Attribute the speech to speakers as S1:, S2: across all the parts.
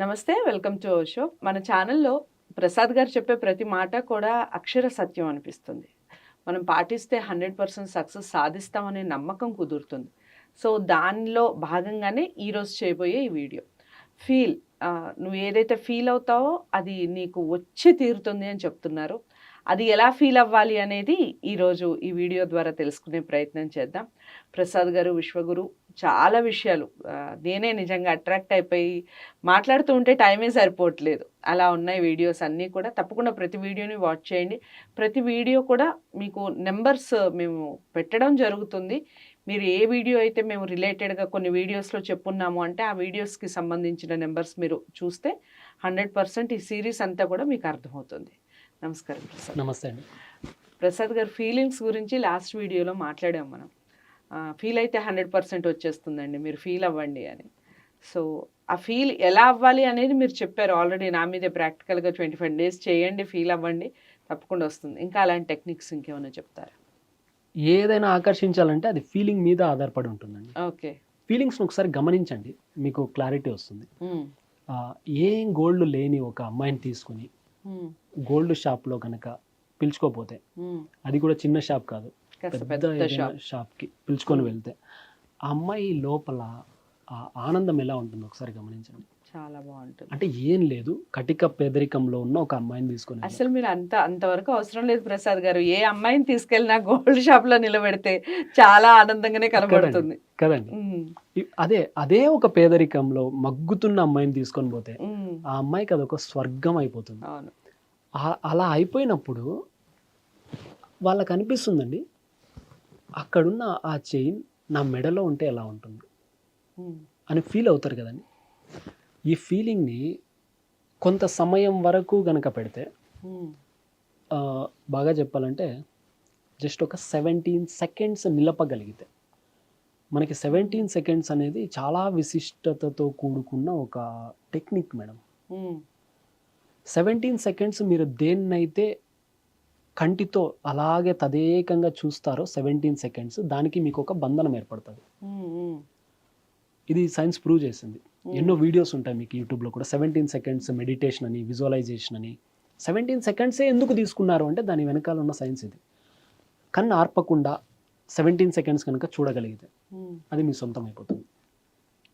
S1: నమస్తే welcome to our show. మన ఛానల్లో ప్రసాద్ గారు చెప్పే ప్రతి మాట కూడా అక్షర సత్యం అనిపిస్తుంది. మనం పాటిస్తే హండ్రెడ్ పర్సెంట్ సక్సెస్ సాధిస్తామనే నమ్మకం కుదురుతుంది. సో దానిలో భాగంగానే ఈరోజు చేయబోయే ఈ వీడియో. ఫీల్ నువ్వు ఏదైతే ఫీల్ అవుతావో అది నీకు వచ్చి తీరుతుంది అని చెప్తున్నారు. అది ఎలా ఫీల్ అవ్వాలి అనేది ఈరోజు ఈ వీడియో ద్వారా తెలుసుకునే ప్రయత్నం చేద్దాం. ప్రసాద్ గారు విశ్వగురు చాలా విషయాలు నేనే నిజంగా అట్రాక్ట్ అయిపోయి మాట్లాడుతూ ఉంటే టైమే సరిపోవట్లేదు. అలా ఉన్నాయి వీడియోస్ అన్నీ కూడా. తప్పకుండా ప్రతి వీడియోని వాచ్ చేయండి. ప్రతి వీడియో కూడా మీకు నెంబర్స్ మేము పెట్టడం జరుగుతుంది. మీరు ఏ వీడియో అయితే మేము రిలేటెడ్గా కొన్ని వీడియోస్లో చెప్పున్నాము అంటే ఆ వీడియోస్కి సంబంధించిన నెంబర్స్ మీరు చూస్తే హండ్రెడ్ పర్సెంట్ ఈ సిరీస్ అంతా కూడా మీకు అర్థమవుతుంది. నమస్కారం ప్రసాద్.
S2: నమస్తే అండి.
S1: ప్రసాద్ గారు ఫీలింగ్స్ గురించి లాస్ట్ వీడియోలో మాట్లాడాం మనం. ఫీల్ అయితే హండ్రెడ్ పర్సెంట్ వచ్చేస్తుందండి మీరు ఫీల్ అవ్వండి అని. సో ఆ ఫీల్ ఎలా అవ్వాలి అనేది మీరు చెప్పారు ఆల్రెడీ నా మీదే ప్రాక్టికల్గా ట్వంటీ ఫైవ్ డేస్ చేయండి ఫీల్ అవ్వండి తప్పకుండా వస్తుంది. ఇంకా అలాంటి టెక్నిక్స్ ఇంకేమైనా చెప్తారా?
S2: ఏదైనా ఆకర్షించాలంటే అది ఫీలింగ్ మీద ఆధారపడి ఉంటుందండి.
S1: ఓకే.
S2: ఫీలింగ్స్ని ఒకసారి గమనించండి మీకు క్లారిటీ వస్తుంది. ఏం గోల్డ్ లేని ఒక అమ్మాయిని తీసుకుని గోల్డ్ షాప్లో కనుక పిలుచుకోపోతే అది కూడా చిన్న షాప్ కాదు. పెద్ద షాప్కి పిలుచుకొని వెళ్తే ఆ అమ్మాయి లోపల ఆ ఆనందం ఎలా ఉంటుందో ఒకసారి గమనించండి.
S1: చాలా బాగుంటుంది.
S2: అంటే ఏం లేదు కటిక పేదరికంలో ఉన్న ఒక అమ్మాయిని తీసుకొని.
S1: అసలు మీరు అంత అంతవరకు అవసరం లేదు ప్రసాద్ గారు. ఏ అమ్మాయిని తీసుకెళ్ళినా గోల్డ్ షాప్లో నిలబెడితే చాలా ఆనందంగానే కనబడుతుంది.
S2: కదండి. అదే అదే ఒక పేదరికంలో మగ్గుతున్న అమ్మాయిని తీసుకొని పోతే ఆ అమ్మాయికి అదొక స్వర్గం అయిపోతుంది.
S1: అవును.
S2: అలా అయిపోయినప్పుడు వాళ్ళకు అనిపిస్తుందండి అక్కడున్న ఆ చైన్ నా మెడలో ఉంటే ఎలా ఉంటుంది? అని ఫీల్ అవుతారు కదండి. ఈ ఫీలింగ్ని కొంత సమయం వరకు గనక పెడితే బాగా చెప్పాలంటే జస్ట్ ఒక సెవెంటీన్ సెకండ్స్ నిలపగలిగితే మనకి సెవెంటీన్ సెకండ్స్ అనేది చాలా విశిష్టతతో కూడుకున్న ఒక టెక్నిక్ మేడం. సెవెంటీన్ సెకండ్స్ మీరు దేన్నైతే కంటితో అలాగే తదేకంగా చూస్తారో సెవెంటీన్ సెకండ్స్ దానికి మీకు ఒక బంధనం ఏర్పడుతుంది. ఇది సైన్స్ ప్రూవ్ చేసింది. ఎన్నో వీడియోస్ ఉంటాయి మీకు యూట్యూబ్లో కూడా. సెవెంటీన్ సెకండ్స్ మెడిటేషన్ అని విజువలైజేషన్ అని. సెవెంటీన్ సెకండ్సే ఎందుకు తీసుకున్నారు అంటే దాని వెనకాల ఉన్న సైన్స్ ఇది. కన్ను ఆర్పకుండా సెవెంటీన్ సెకండ్స్ కనుక చూడగలిగితే. అది మీ సొంతం అయిపోతుంది.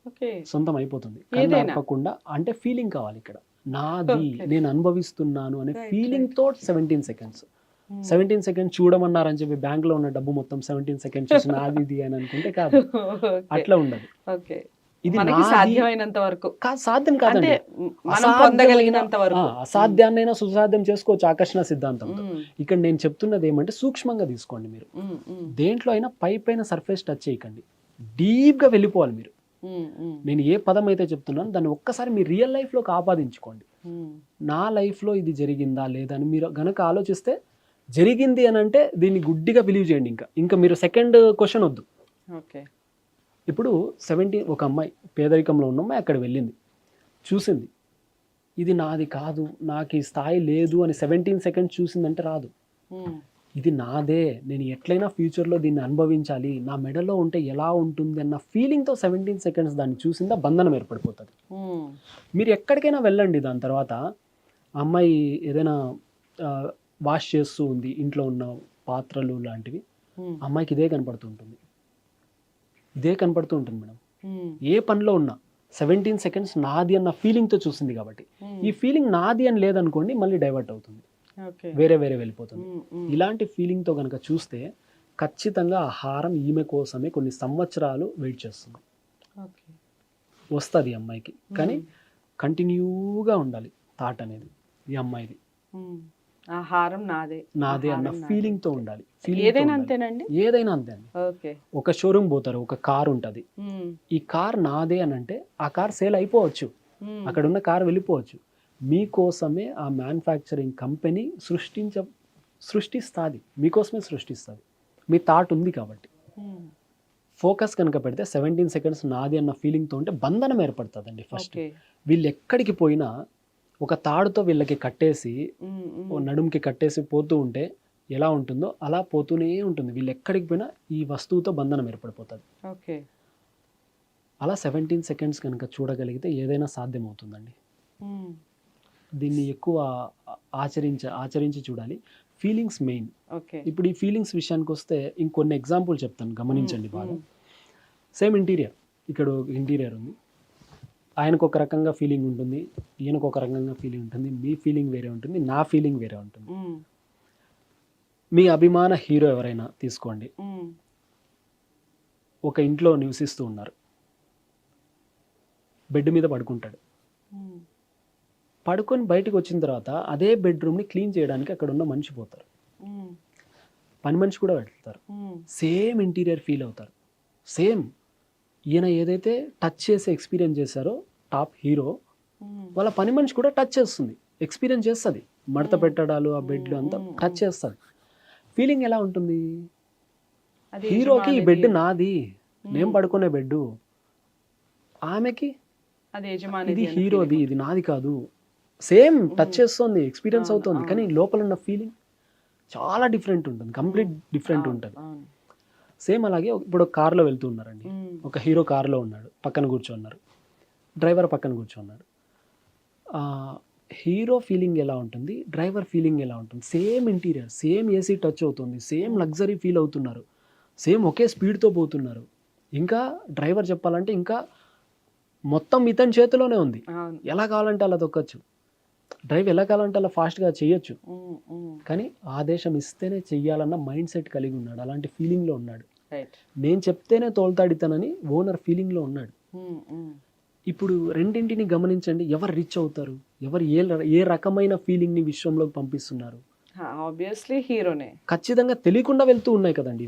S1: ఓకే.
S2: సొంతం అయిపోతుంది. కన్ను? ఆర్పకుండా అంటే ఫీలింగ్ కావాలి ఇక్కడ. నాది. నేను అనుభవిస్తున్నాను అనే ఫీలింగ్తో సెవెంటీన్ సెకండ్స్. సెవెంటీన్ సెకండ్స్ చూడమన్నారని చెప్పి బ్యాంక్లో ఉన్న డబ్బు మొత్తం సెవెంటీన్ సెకండ్స్ చూసి నాది ఇది అని అనుకుంటే కాదు. అట్లా ఉండదు. ఇది
S1: సాధ్యమైనంత వరకు.
S2: సాధ్యం కాదండి.
S1: పొందగలిగినంత వరకు.
S2: అసాధ్యాన్నైనా సుసాధ్యం చేసుకోవచ్చు ఆకర్షణ సిద్ధాంతంతో.
S1: ఉమ్,
S2: ఇక్కడ నేను చెప్తున్నది ఏమంటే సూక్ష్మంగా తీసుకోండి మీరు.
S1: ఉమ్, ఉమ్,
S2: దేంట్లో అయినా పై పైన సర్ఫేస్ టచ్ చేయకండి డీప్గా వెళ్ళిపోవాలి మీరు. నేను ఏ పదం అయితే చెప్తున్నాను దాన్ని ఒక్కసారి మీ రియల్ లైఫ్లోకి ఆపాదించుకోండి. నా లైఫ్లో ఇది జరిగిందా లేదా అని మీరు గనక ఆలోచిస్తే జరిగింది అని అంటే దీన్ని గుడ్డిగా బిలీవ్ చేయండి ఇంకా. ఇంకా మీరు సెకండ్ క్వశ్చన్ వద్దు.
S1: ఓకే.
S2: ఇప్పుడు సెవెంటీన్ ఒక అమ్మాయి పేదరికంలో ఉన్న అమ్మాయి అక్కడ వెళ్ళింది. చూసింది. ఇది నాది కాదు నాకు ఈ స్థాయి లేదు అని సెవెంటీన్ సెకండ్స్ చూసిందంటే రాదు. ఇది నాదే నేను ఎట్లయినా ఫ్యూచర్లో దీన్ని అనుభవించాలి నా మెడలో ఉంటే ఎలా ఉంటుంది అన్న ఫీలింగ్తో సెవెంటీన్ సెకండ్స్ దాన్ని చూసిందా బంధనం ఏర్పడిపోతుంది. మీరు ఎక్కడికైనా వెళ్ళండి దాని తర్వాత అమ్మాయి ఏదైనా వాష్ చేస్తూ ఉంది ఇంట్లో ఉన్న పాత్రలు లాంటివి అమ్మాయికి ఇదే కనపడుతూ ఉంటుంది. ఇదే కనపడుతూ ఉంటుంది మేడం. ఏ పనిలో ఉన్నా సెవెంటీన్ సెకండ్స్ నాది అన్న ఫీలింగ్తో చూసింది కాబట్టి. ఈ ఫీలింగ్ నాది అని లేదనుకోండి మళ్ళీ డైవర్ట్ అవుతుంది. వేరే వేరే వెళ్ళిపోతుంది. ఇలాంటి ఫీలింగ్తో కనుక చూస్తే ఖచ్చితంగా ఆ హారం ఈమె కోసమే కొన్ని సంవత్సరాలు వెయిట్ చేస్తుంది.
S1: ఓకే.
S2: వస్తుంది అమ్మాయికి. కానీ కంటిన్యూగా ఉండాలి థాట్ అనేది ఈ అమ్మాయిది.
S1: ఆ హారం నాదే.
S2: నాదే అన్న
S1: హారం నాదే.
S2: ఫీలింగ్తో ఉండాలి. తో
S1: ఏదైనా. అంతేనండి?
S2: ఏదైనా అంతే
S1: ఓకే.
S2: ఒక షోరూమ్ పోతారు ఒక కార్ ఉంటుంది. ఈ కార్ నాదే అని అంటే ఆ కార్ సేల్ అయిపోవచ్చు. అక్కడ ఉన్న కార్ వెళ్ళిపోవచ్చు. మీకోసమే ఆ మ్యానుఫ్యాక్చరింగ్ కంపెనీ సృష్టించ సృష్టిస్తుంది. మీకోసమే సృష్టిస్తుంది. మీ థాట్ ఉంది కాబట్టి. ఫోకస్ కనుక పెడితే సెవెంటీన్ సెకండ్స్ నాది అన్న ఫీలింగ్తో ఉంటే బంధనం ఏర్పడుతుందండి ఫస్ట్ వీళ్ళు ఎక్కడికి పోయినా ఒక తాడుతో వీళ్ళకి కట్టేసి
S1: ఉమ్,
S2: ఓ నడుముకి కట్టేసి పోతూ ఉంటే ఎలా ఉంటుందో అలా పోతూనే ఉంటుంది. వీళ్ళు ఎక్కడికి పోయినా ఈ వస్తువుతో బంధనం ఏర్పడిపోతుంది.
S1: ఓకే
S2: అలా సెవెంటీన్ సెకండ్స్ కనుక చూడగలిగితే ఏదైనా సాధ్యమవుతుందండి. దీన్ని ఎక్కువ ఆచరించ ఆచరించి చూడాలి. ఫీలింగ్స్ మెయిన్ ఇప్పుడు ఈ ఫీలింగ్స్ విషయానికి వస్తే ఇంకొన్ని ఎగ్జాంపుల్ చెప్తాను. గమనించండి. బాగా. సేమ్ ఇంటీరియర్ ఇక్కడ ఇంటీరియర్ ఉంది. ఆయనకు ఒక రకంగా ఫీలింగ్ ఉంటుంది. ఈయనకు ఒక రకంగా ఫీలింగ్ ఉంటుంది. మీ ఫీలింగ్ వేరే ఉంటుంది. నా ఫీలింగ్ వేరే ఉంటుంది. మీ అభిమాన హీరో ఎవరైనా తీసుకోండి. ఒక ఇంట్లో నివసిస్తూ ఉన్నారు. బెడ్ మీద పడుకుంటాడు. పడుకొని బయటకు వచ్చిన తర్వాత అదే బెడ్రూమ్ని క్లీన్ చేయడానికి అక్కడ ఉన్న మనిషి పోతారు. పని మనిషి కూడా వెళ్తారు. సేమ్ ఇంటీరియర్ ఫీల్ అవుతారు సేమ్ ఈయన ఏదైతే టచ్ చేసి ఎక్స్పీరియన్స్ చేశారో టాప్ హీరో. వాళ్ళ పని మనిషి కూడా టచ్ చేస్తుంది ఎక్స్పీరియన్స్ చేస్తుంది మడత పెట్టడాలు ఆ బెడ్లు అంతా. టచ్ చేస్తుంది ఫీలింగ్ ఎలా ఉంటుంది హీరోకి ఈ. బెడ్ నాది నేను
S1: మ్మ్.
S2: పడుకునే బెడ్ ఆమెకి ఇది హీరోది. ఇది నాది కాదు సేమ్ టచ్. చేస్తుంది ఎక్స్పీరియన్స్ అవుతుంది కానీ. లోపల ఉన్న ఫీలింగ్ చాలా డిఫరెంట్ ఉంటుంది కంప్లీట్ డిఫరెంట్ ఉంటుంది. సేమ్ అలాగే ఇప్పుడు కార్లో వెళ్తూ ఉన్నారండి. ఒక హీరో కార్లో ఉన్నాడు పక్కన కూర్చోన్నారు. డ్రైవర్ పక్కన కూర్చోన్నాడు ఆ, హీరో ఫీలింగ్ ఎలా ఉంటుంది డ్రైవర్ ఫీలింగ్ ఎలా ఉంటుంది? Same interior same AC touch అవుతుంది సేమ్ లగ్జరీ ఫీల్ అవుతున్నారు. సేమ్ ఒకే స్పీడ్తో పోతున్నారు. ఇంకా డ్రైవర్ చెప్పాలంటే ఇంకా మొత్తం ఇతని చేతిలోనే ఉంది. ఎలా కావాలంటే అలా తొక్కచ్చు. డ్రైవ్ ఎలా కావాలంటే అలా ఫాస్ట్గా చేయొచ్చు. కానీ ఆదేశం ఇస్తేనే చెయ్యాలన్న మైండ్ సెట్ కలిగి ఉన్నాడు. అలాంటి ఫీలింగ్లో ఉన్నాడు. నేను చెప్తేనే తోల్తాడితనని ఓనర్ ఫీలింగ్లో ఉన్నాడు. ఇప్పుడు రెండింటిని గమనించండి. ఎవరు రిచ్ అవుతారు? ఎవరు ఏ ఏ రకమైన ఫీలింగ్ని విశ్వంలోకి పంపిస్తున్నారు?
S1: ఆబ్వియస్లీ హీరోనే.
S2: ఖచ్చితంగా తెలియకుండా వెళ్తూ ఉన్నాయి కదండి.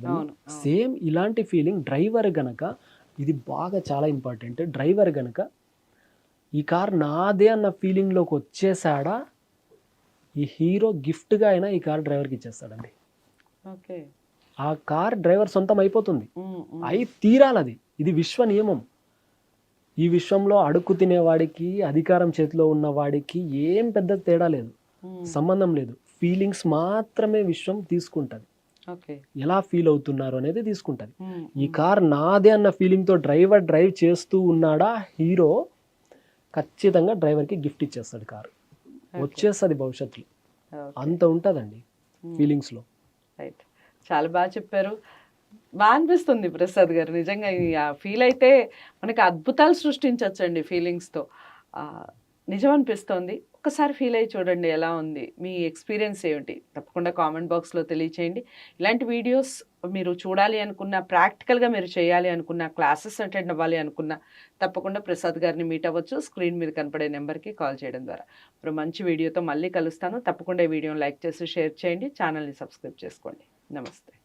S2: సేమ్ ఇలాంటి ఫీలింగ్ డ్రైవర్ గనక ఇది బాగా చాలా ఇంపార్టెంట్. డ్రైవర్ గనక ఈ కార్ నాదే అన్న ఫీలింగ్లోకి వచ్చేసాడా? ఈ హీరో గిఫ్ట్గా అయినా ఈ కార్ డ్రైవర్కి ఇచ్చేస్తాడండి.
S1: ఓకే.
S2: ఆ కార్ డ్రైవర్ సొంతం అయిపోతుంది. అయి తీరాలది. ఇది విశ్వ నియమం. ఈ విశ్వంలో అడుక్కు తినేవాడికి అధికారం చేతిలో ఉన్న వాడికి ఏం పెద్ద తేడా లేదు. సంబంధం లేదు. ఫీలింగ్స్ మాత్రమే విశ్వం తీసుకుంటుంది.
S1: ఓకే.
S2: ఎలా ఫీల్ అవుతున్నారు అనేది తీసుకుంటుంది. ఈ కార్ నాదే అన్న ఫీలింగ్తో డ్రైవర్ డ్రైవ్ చేస్తూ ఉన్నాడా? హీరో ఖచ్చితంగా డ్రైవర్కి గిఫ్ట్ ఇచ్చేస్తాడు కారు. వచ్చేస్తుంది భవిష్యత్తులో. అంత ఉంటుందండి. ఫీలింగ్స్లో.
S1: రైట్. చాలా బాగా చెప్పారు. బాగా అనిపిస్తుంది ప్రసాద్ గారు. నిజంగా ఫీల్ అయితే మనకి అద్భుతాలు సృష్టించవచ్చండి ఫీలింగ్స్తో. నిజం అనిపిస్తోంది ఒకసారి ఫీల్ అయ్యి చూడండి ఎలా ఉంది. మీ ఎక్స్పీరియన్స్ ఏమిటి? తప్పకుండా కామెంట్ బాక్స్లో తెలియచేయండి. ఇలాంటి వీడియోస్ మీరు చూడాలి అనుకున్న ప్రాక్టికల్గా మీరు చేయాలి అనుకున్న క్లాసెస్ అటెండ్ అవ్వాలి అనుకున్న తప్పకుండా ప్రసాద్ గారిని మీట్ అవ్వచ్చు. స్క్రీన్ మీద కనపడే నెంబర్కి కాల్ చేయడం ద్వారా. ఇప్పుడు మంచి వీడియోతో మళ్ళీ కలుస్తాను. తప్పకుండా ఈ వీడియోని లైక్ చేసి షేర్ చేయండి. ఛానల్ని సబ్స్క్రైబ్ చేసుకోండి. నమస్తే.